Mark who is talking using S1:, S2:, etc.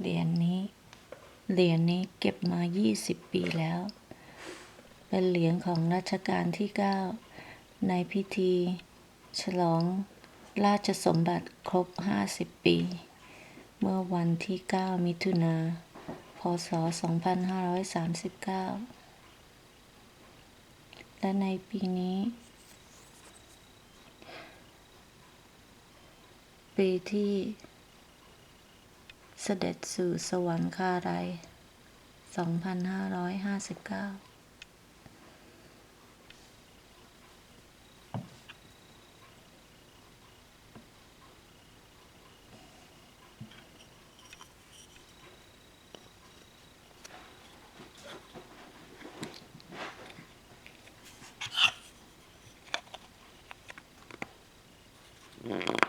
S1: เหรียญนี้ เหรียญนี้เก็บมา 20 ปีแล้ว เป็นเหรียญของรัชกาลที่ 9 ในพิธี ฉลองราชสมบัติครบ 50 ปี เมื่อวันที่ 9 มิถุนา พศ 2539 และในปีนี้ปีที่ เสด็จสู่สวรรคาลัย 2559Mm-hmm.